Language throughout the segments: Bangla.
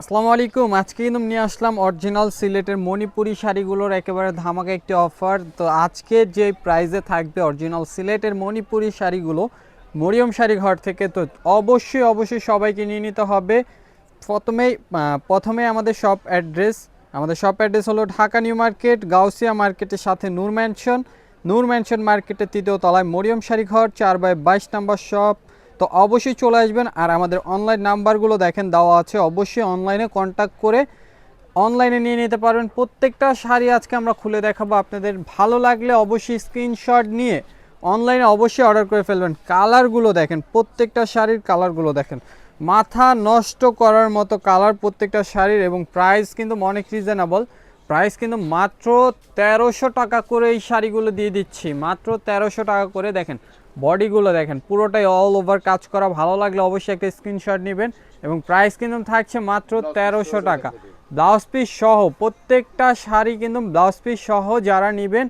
আসসালামু আলাইকুম। আজকে কিন্তু নিয়ে আসলাম অরিজিনাল সিলেটের মণিপুরি শাড়িগুলোর একেবারে ধামাকা একটি অফার তো আজকে যে প্রাইজে থাকবে অরিজিনাল সিলেটের মণিপুরি শাড়িগুলো, মরিয়ম শাড়ি ঘর থেকে, তো অবশ্যই অবশ্যই সবাইকে নিয়ে নিতে হবে। প্রথমেই প্রথমে আমাদের শপ অ্যাড্রেস আমাদের শপ অ্যাড্রেস হলো ঢাকা নিউ মার্কেট, গাউসিয়া মার্কেটের সাথে নূর ম্যানশন নূর ম্যানশন মার্কেটের তৃতীয় তলায় মরিয়ম শাড়ি ঘর, চার বাই বাইশ নম্বর শপ তো অবশ্যই চলে আসবেন আর আমাদের অনলাইন নাম্বারগুলো দেখেন দেওয়া আছে। অবশ্যই অনলাইনে কন্ট্যাক্ট করে অনলাইনে নিয়ে নিতে পারবেন। প্রত্যেকটা শাড়ি আজকে আমরা খুলে দেখাবো আপনাদের। ভালো লাগলে অবশ্যই স্ক্রিনশট নিয়ে অনলাইনে অবশ্যই অর্ডার করে ফেলবেন। কালারগুলো দেখেন, প্রত্যেকটা শাড়ির কালারগুলো দেখেন। মাথা নষ্ট করার মতো কালার প্রত্যেকটা শাড়ির এবং প্রাইস কিন্তু অনেক রিজনেবল প্রাইস কিন্তু মাত্র তেরোশো টাকা করে এই শাড়িগুলো দিয়ে দিচ্ছি। মাত্র তেরোশো টাকা করে দেখেন বডিগুলো দেখেন পুরোটাই অল ওভার কাজ করা। ভালো লাগলে অবশ্যই একটা স্ক্রিনশট নেবেন এবং প্রাইস কিন্তু থাকছে মাত্র তেরোশো টাকা। ব্লাউজ পিস সহ প্রত্যেকটা শাড়ি কিন্তু ব্লাউজ পিস সহ যারা নেবেন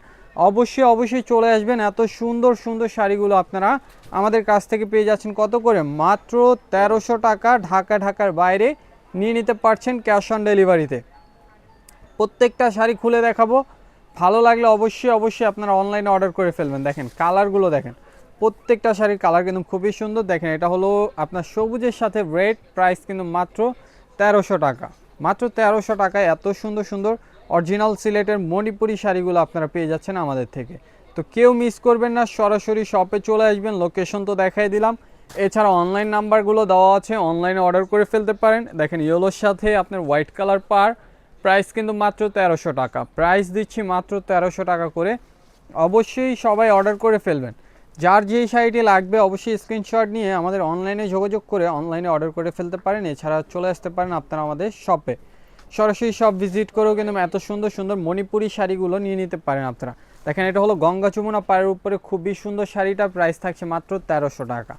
অবশ্যই অবশ্যই চলে আসবেন। এত সুন্দর সুন্দর শাড়িগুলো আপনারা আমাদের কাছ থেকে পেয়ে যাচ্ছেন। কত করে? মাত্র তেরোশো টাকা ঢাকা ঢাকার বাইরে নিয়ে নিতে পারছেন ক্যাশ অন ডেলিভারিতে প্রত্যেকটা শাড়ি খুলে দেখাবো। ভালো লাগলে অবশ্যই অবশ্যই আপনারা অনলাইনে অর্ডার করে ফেলবেন। দেখেন কালারগুলো দেখেন। প্রত্যেকটা শাড়ির কালার কিন্তু খুবই সুন্দর। দেখেন, এটা হলো আপনার সবুজের সাথে রেড প্রাইস কিন্তু মাত্র তেরোশো টাকা। মাত্র তেরোশো টাকায় এত সুন্দর সুন্দর অরিজিনাল সিলেটের মণিপুরি শাড়িগুলো আপনারা পেয়ে যাচ্ছেন আমাদের থেকে। তো কেউ মিস করবেন না, সরাসরি শপে চলে আসবেন। লোকেশন তো দেখাই দিলাম। এছাড়া অনলাইন নাম্বারগুলো দেওয়া আছে অনলাইনে অর্ডার করে ফেলতে পারেন। দেখেন ইয়েলোর সাথে আপনার হোয়াইট কালার পার প্রাইস কিন্তু মাত্র তেরোশো টাকা। প্রাইস দিচ্ছি মাত্র তেরোশো টাকা করে। অবশ্যই সবাই অর্ডার করে ফেলবেন। যার যেই শাড়িটি লাগবে অবশ্যই স্ক্রিনশট নিয়ে আমাদের অনলাইনে যোগাযোগ করে অনলাইনে অর্ডার করে ফেলতে পারেন। এছাড়া চলে আসতে পারেন আপনারা আমাদের শপে সরাসরি শপ ভিজিট করেও কিন্তু এত সুন্দর সুন্দর মণিপুরি শাড়িগুলো নিয়ে নিতে পারেন আপনারা। দেখেন, এটা হলো গঙ্গা যমুনা পাড়ের উপরে খুবই সুন্দর শাড়িটা প্রাইস থাকছে মাত্র তেরোশো টাকা।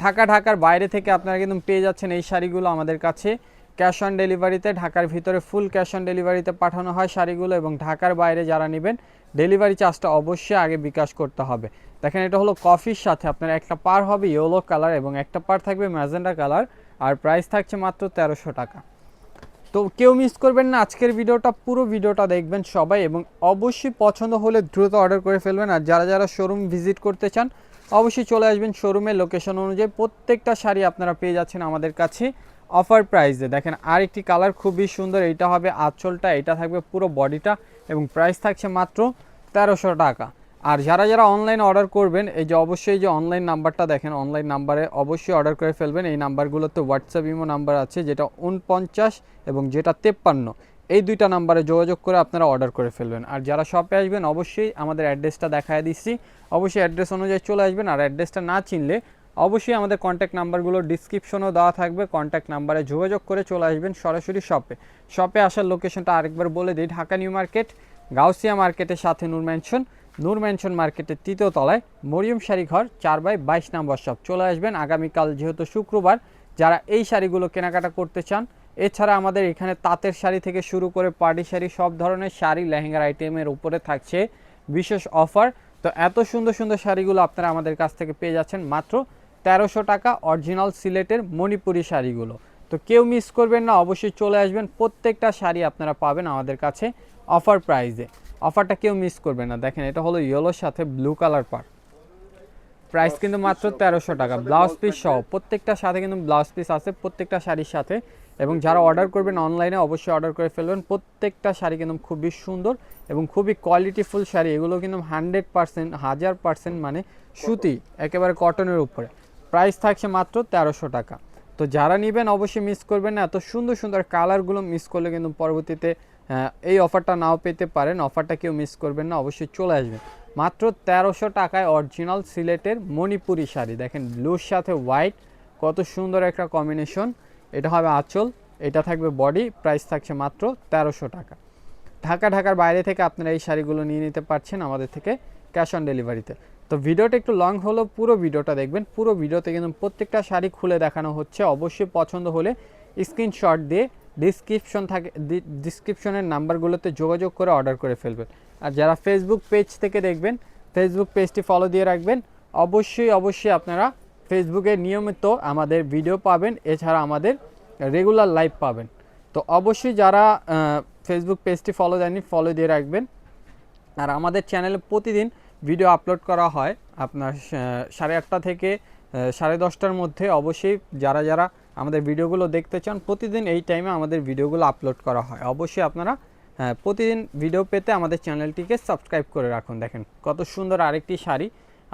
ঢাকা, ঢাকার বাইরে থেকে আপনারা কিন্তু পেয়ে যাচ্ছেন এই শাড়িগুলো আমাদের কাছে। ক্যাশ অন ডেলিভারিতে, ঢাকার ভিতরে ফুল ক্যাশ অন ডেলিভারিতে পাঠানো হয় শাড়িগুলো এবং ঢাকার বাইরে যারা নেবেন, ডেলিভারি চার্জটা অবশ্যই আগে বিকাশ করতে হবে। দেখেন, এটা হলো কফির সাথে আপনার একটা পার হবে ইয়েলো কালার এবং একটা পার থাকবে ম্যাজেন্ডা কালার আর প্রাইস থাকছে মাত্র তেরোশো টাকা। তো কেউ মিস করবেন না, আজকের ভিডিওটা, পুরো ভিডিওটা দেখবেন সবাই এবং অবশ্যই পছন্দ হলে দ্রুত অর্ডার করে ফেলবেন আর যারা যারা শোরুম ভিজিট করতে চান, অবশ্যই চলে আসবেন শোরুমের লোকেশন অনুযায়ী প্রত্যেকটা শাড়ি আপনারা পেয়ে যাচ্ছেন আমাদের কাছে। অফার প্রাইসে। দেখেন আর একটি কালার খুবই সুন্দর এইটা হবে আঁচলটা, এটা থাকবে পুরো বডিটা এবং প্রাইস থাকছে মাত্র তেরোশো টাকা। আর যারা যারা অনলাইন অর্ডার করবেন, এই যে অবশ্যই যে অনলাইন নাম্বারটা দেখেন অনলাইন নাম্বারে অবশ্যই অর্ডার করে ফেলবেন। এই নাম্বারগুলোতে হোয়াটসঅ্যাপ ইমো নাম্বার আছে, যেটা উনপঞ্চাশ এবং যেটা তেপ্পান্ন। এই দুইটা নাম্বারে যোগাযোগ করে আপনারা অর্ডার করে ফেলবেন। আর যারা শপে আসবেন, অবশ্যই আমাদের অ্যাড্রেসটা দেখায় দিচ্ছি। অবশ্যই অ্যাড্রেস অনুযায়ী চলে আসবেন। আর অ্যাড্রেসটা না চিনলে অবশ্যই আমাদের কন্ট্যাক্ট নাম্বারগুলো ডিসক্রিপশনেও দেওয়া থাকবে। কন্ট্যাক্ট নাম্বারে যোগাযোগ করে চলে আসবেন সরাসরি শপে শপে আসার লোকেশনটা আরেকবার বলে দিই, ঢাকা নিউ মার্কেট, গাউসিয়া মার্কেটের সাথে নূর ম্যানশন নূর ম্যানশন মার্কেটের তৃতীয় তলায় মরিয়ম শাড়ি ঘর, চার বাই বাইশ নম্বর শপ চলে আসবেন আগামীকাল যেহেতু শুক্রবার, যারা এই শাড়িগুলো কেনাকাটা করতে চান, এছাড়া আমাদের এখানে তাঁতের শাড়ি থেকে শুরু করে পার্টি শাড়ি, সব ধরনের শাড়ি লেহেঙ্গার আইটেমের উপরে থাকছে বিশেষ অফার তো এত সুন্দর সুন্দর শাড়িগুলো আপনারা আমাদের কাছ থেকে পেয়ে যাচ্ছেন। মাত্র তেরোশো টাকা অরিজিনাল সিলেটের মণিপুরি শাড়িগুলো। তো কেউ মিস করবেন না, অবশ্যই চলে আসবেন। প্রত্যেকটা শাড়ি আপনারা পাবেন আমাদের কাছে অফার প্রাইসে অফারটা কেউ মিস করবে না। দেখেন, এটা হলো ইয়েলোর সাথে ব্লু কালার পার প্রাইস কিন্তু মাত্র তেরোশো টাকা। ব্লাউজ পিস সহ প্রত্যেকটা সাথে কিন্তু ব্লাউজ পিস আছে, প্রত্যেকটা শাড়ির সাথে। এবং যারা অর্ডার করবেন অনলাইনে অবশ্যই অর্ডার করে ফেলবেন। প্রত্যেকটা শাড়ি কিন্তু খুবই সুন্দর এবং খুবই কোয়ালিটিফুল শাড়ি। এগুলো কিন্তু হান্ড্রেড পার্সেন্ট হাজার পার্সেন্ট মানে সুতি, একেবারে কটনের উপরে। প্রাইস থাকছে মাত্র তেরোশো টাকা। তো যারা নেবেন অবশ্যই মিস করবেন না, এত সুন্দর সুন্দর কালারগুলো মিস করলে কিন্তু পরবর্তীতে এই অফারটা নাও পেতে পারেন। অফারটা কেউ মিস করবেন না, অবশ্যই চলে আসবেন। মাত্র তেরোশো টাকায় অরিজিনাল সিলেটের মণিপুরি শাড়ি। দেখেন ব্লুর সাথে হোয়াইট কত সুন্দর একটা কম্বিনেশন এটা হবে আঁচল, এটা থাকবে বডি প্রাইস থাকছে মাত্র তেরোশো টাকা। ঢাকা, ঢাকার বাইরে থেকে আপনারা এই শাড়িগুলো নিয়ে নিতে পারছেন আমাদের থেকে ক্যাশ অন ডেলিভারিতে তো ভিডিওটা একটু লং হলেও পুরো ভিডিওটা দেখবেন। পুরো ভিডিওতে কিন্তু প্রত্যেকটা শাড়ি খুলে দেখানো হচ্ছে। অবশ্যই পছন্দ হলে স্ক্রিনশট দিয়ে ডিসক্রিপশন থাকে ডিসক্রিপশনের নাম্বারগুলোতে যোগাযোগ করে অর্ডার করে ফেলবেন। আর যারা ফেসবুক পেজ থেকে দেখবেন ফেসবুক পেজটি ফলো দিয়ে রাখবেন। অবশ্যই অবশ্যই আপনারা ফেসবুকে নিয়মিত আমাদের ভিডিও পাবেন। এছাড়া আমাদের রেগুলার লাইভ পাবেন। তো অবশ্যই যারা ফেসবুক পেজটি ফলো দেয়নি ফলো দিয়ে রাখবেন। আর আমাদের চ্যানেলে প্রতিদিন ভিডিও আপলোড করা হয় আপনার সাড়ে আটটা থেকে সাড়ে দশটার মধ্যে অবশ্যই যারা যারা আমাদের ভিডিওগুলো দেখতে চান, প্রতিদিন এই টাইমে আমাদের ভিডিওগুলো আপলোড করা হয়। অবশ্যই আপনারা প্রতিদিন ভিডিও পেতে আমাদের চ্যানেলটিকে সাবস্ক্রাইব করে রাখুন। দেখেন কত সুন্দর আরেকটি শাড়ি,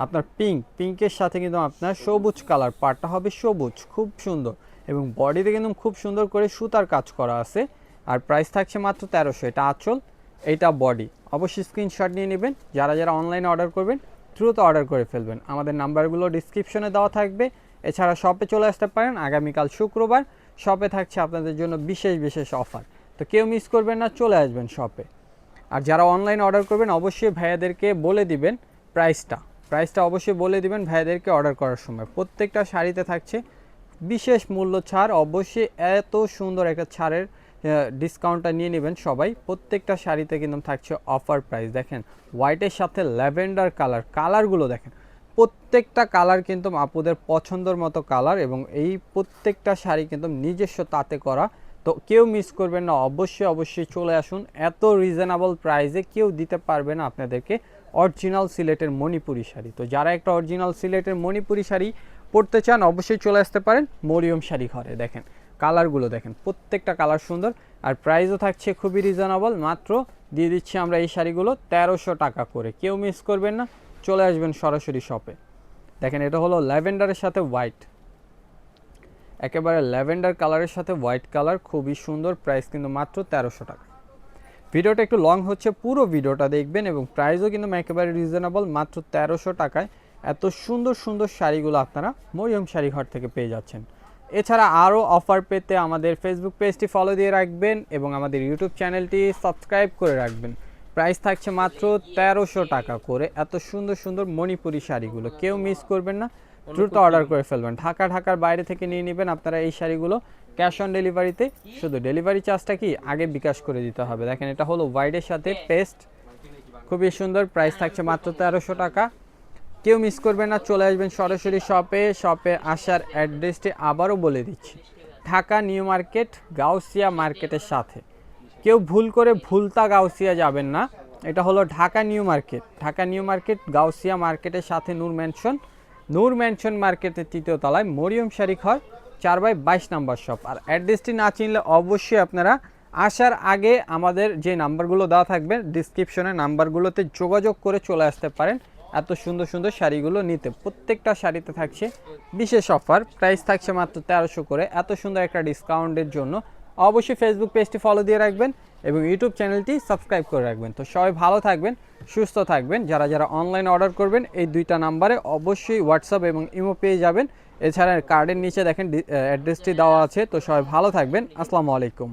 আপনার পিঙ্ক পিঙ্কের সাথে কিন্তু আপনার সবুজ কালার পাটটা হবে সবুজ, খুব সুন্দর এবং বডিতে কিন্তু খুব সুন্দর করে সুতার কাজ করা আছে। আর প্রাইস থাকছে মাত্র তেরোশো, এটা আঁচল এইটা বডি অবশ্যই স্ক্রিনশট নিয়ে নেবেন। যারা যারা অনলাইনে অর্ডার করবেন, দ্রুত অর্ডার করে ফেলবেন। আমাদের নাম্বারগুলো ডিসক্রিপশনে দেওয়া থাকবে। এছাড়া শপে চলে আসতে পারেন। আগামীকাল শুক্রবার শপে থাকছে আপনাদের জন্য বিশেষ বিশেষ অফার তো কেউ মিস করবেন না, চলে আসবেন শপে আর যারা অনলাইন অর্ডার করবেন, অবশ্যই ভাইয়াদেরকে বলে দিবেন প্রাইসটা প্রাইসটা অবশ্যই বলে দিবেন ভাইয়াদেরকে অর্ডার করার সময়। প্রত্যেকটা শাড়িতে থাকছে বিশেষ মূল্য ছাড়। অবশ্যই এত সুন্দর একটা ছাড়ের ডিসকাউন্টটা নিয়ে নেবেন। সবাই, প্রত্যেকটা শাড়িতে কিন্তু থাকছে অফার প্রাইস দেখেন হোয়াইটের সাথে ল্যাভেন্ডার কালার কালারগুলো দেখেন। প্রত্যেকটা কালার কিন্তু আপুদের পছন্দের মতো কালার এবং এই প্রত্যেকটা শাড়ি কিন্তু নিজস্ব তাতে করা। তো কেউ মিস করবেন না। অবশ্যই অবশ্যই চলে আসুন। এত রিজনেবল প্রাইসে কেউ দিতে পারবে না আপনাদেরকে অরিজিনাল সিলেটের মণিপুরি শাড়ি। তো যারা একটা অরিজিনাল সিলেটের মণিপুরি শাড়ি পরতে চান, অবশ্যই চলে আসতে পারেন মরিয়ম শাড়ি ঘরে। দেখেন কালারগুলো দেখেন, প্রত্যেকটা কালার সুন্দর। আর প্রাইসও থাকছে খুবই রিজনেবল মাত্র দিয়ে দিচ্ছি আমরা এই শাড়িগুলো তেরোশো টাকা করে। কেউ মিস করবেন না, চলে আসবেন সরাসরি শপে দেখেন, এটা হলো ল্যাভেন্ডারের সাথে হোয়াইট একেবারে ল্যাভেন্ডার কালারের সাথে হোয়াইট কালার খুবই সুন্দর প্রাইস কিন্তু মাত্র তেরোশো টাকা। ভিডিওটা একটু লং হচ্ছে, পুরো ভিডিওটা দেখবেন এবং প্রাইসও কিন্তু একেবারে রিজনেবল মাত্র তেরোশো টাকায়। এত সুন্দর সুন্দর শাড়িগুলো আপনারা মরিয়ম শাড়ি ঘর থেকে পেয়ে যাচ্ছেন। এছাড়া আরও অফার পেতে আমাদের ফেসবুক পেজটি ফলো দিয়ে রাখবেন এবং আমাদের ইউটিউব চ্যানেলটি সাবস্ক্রাইব করে রাখবেন। প্রাইস থাকছে মাত্র তেরোশো টাকা করে। এত সুন্দর সুন্দর মণিপুরি শাড়িগুলো কেউ মিস করবেন না। দ্রুত অর্ডার করে ফেলবেন। ঢাকা ঢাকার বাইরে থেকে নিয়ে নেবেন আপনারা এই শাড়িগুলো। ক্যাশ অন ডেলিভারিতে শুধু ডেলিভারি চার্জটা কি? আগে বিকাশ করে দিতে হবে। দেখেন এটা হলো হোয়াইটের সাথে পেস্ট খুবই সুন্দর। প্রাইস থাকছে মাত্র তেরোশো টাকা। কেউ মিস করবেন না, চলে আসবেন সরাসরি শপে শপে আসার অ্যাড্রেসটি আবারও বলে দিচ্ছি। ঢাকা নিউ মার্কেট, গাউসিয়া মার্কেটের সাথে। কেউ ভুল করে ভুলতা গাউসিয়া যাবেন না। এটা হলো Dhaka New Market. Dhaka New Market, Gausia মার্কেটের সাথে নূর ম্যানশন নূর ম্যানশন মার্কেটের তৃতীয় তলায় মরিয়ম শাড়ি হয়, চার বাই বাইশ নাম্বার শপ আর অ্যাড্রেসটি না চিনলে অবশ্যই আপনারা আসার আগে আমাদের যে নাম্বারগুলো দেওয়া থাকবে ডিসক্রিপশনে নাম্বারগুলোতে যোগাযোগ করে চলে আসতে পারেন। এত সুন্দর সুন্দর শাড়িগুলো নিতে। প্রত্যেকটা শাড়িতে থাকছে বিশেষ অফার প্রাইস থাকছে মাত্র তেরোশো করে। এত সুন্দর একটা ডিসকাউন্টের জন্য অবশ্যই ফেসবুক পেজটি ফলো দিয়ে রাখবেন এবং ইউটিউব চ্যানেলটি সাবস্ক্রাইব করে রাখবেন। তো সবাই ভালো থাকবেন, সুস্থ থাকবেন। যারা যারা অনলাইন অর্ডার করবেন, এই দুইটা নাম্বারে অবশ্যই হোয়াটসঅ্যাপ এবং ইমো পেয়ে যাবেন। এছাড়া কার্ডের নিচে দেখেন অ্যাড্রেসটি দেওয়া আছে। তো সবাই ভালো থাকবেন। আসসালামু আলাইকুম।